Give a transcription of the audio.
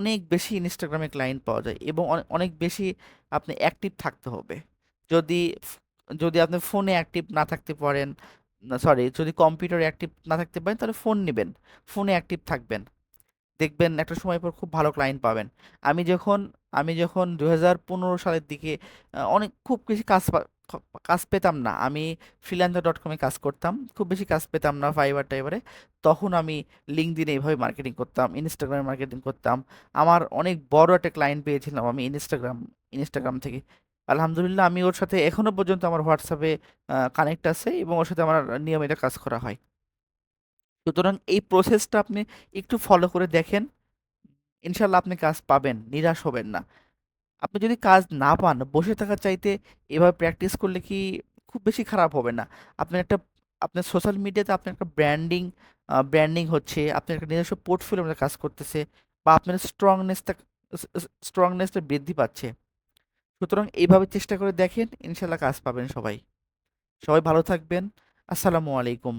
অনেক বেশি ইনস্টাগ্রামে ক্লায়েন্ট পাওয়া যায় এবং অনেক বেশি আপনি অ্যাক্টিভ থাকতে হবে। যদি যদি আপনি ফোনে অ্যাক্টিভ না থাকতে পারেন, সরি যদি কম্পিউটারে অ্যাক্টিভ না থাকতে পারেন তাহলে ফোন নেবেন ফোনে অ্যাক্টিভ থাকবেন। দেখবেন একটা সময় পর খুব ভালো ক্লায়েন্ট পাবেন। আমি যখন আমি যখন ২০১৫ সালের দিকে অনেক খুব বেশি কাজ কাজ পেতাম না। আমি freelancer.com এ কাজ করতাম। খুব বেশি কাজ পেতাম না Fiverr-টাইভারে। তখন আমি LinkedIn এ এভাবে মার্কেটিং করতাম, ইনস্টাগ্রামে মার্কেটিং করতাম। আমার অনেক বড় একটা ক্লায়েন্ট পেয়েছিলাম আমি ইনস্টাগ্রাম ইনস্টাগ্রাম থেকে। আলহামদুলিল্লাহ আমি ওর সাথে এখনও পর্যন্ত আমার হোয়াটসঅ্যাপে কানেক্ট আছে এবং ওর সাথে আমার নিয়মিত কাজ করা হয়। সুতরাং এই প্রসেসটা আপনি একটু ফলো করে দেখেন। ইনশাল্লাহ আপনি কাজ পাবেন, নিরাশ হবেন না। আপনি যদি কাজ না পান, বসে থাকার চাইতে এভাবে প্র্যাকটিস করলে কি খুব বেশি খারাপ হবে না। আপনার একটা আপনার সোশ্যাল মিডিয়াতে আপনার একটা ব্র্যান্ডিং ব্র্যান্ডিং হচ্ছে, আপনার একটা নিজস্ব পোর্টফোলিওর মধ্যে কাজ করতেছে বা আপনার স্ট্রংনেসটা স্ট্রংনেসটা বৃদ্ধি পাচ্ছে। সুতরাং এইভাবে চেষ্টা করে দেখেন, ইনশাল্লাহ কাজ পাবেন সবাই। সবাই ভালো থাকবেন। আসসালামু আলাইকুম।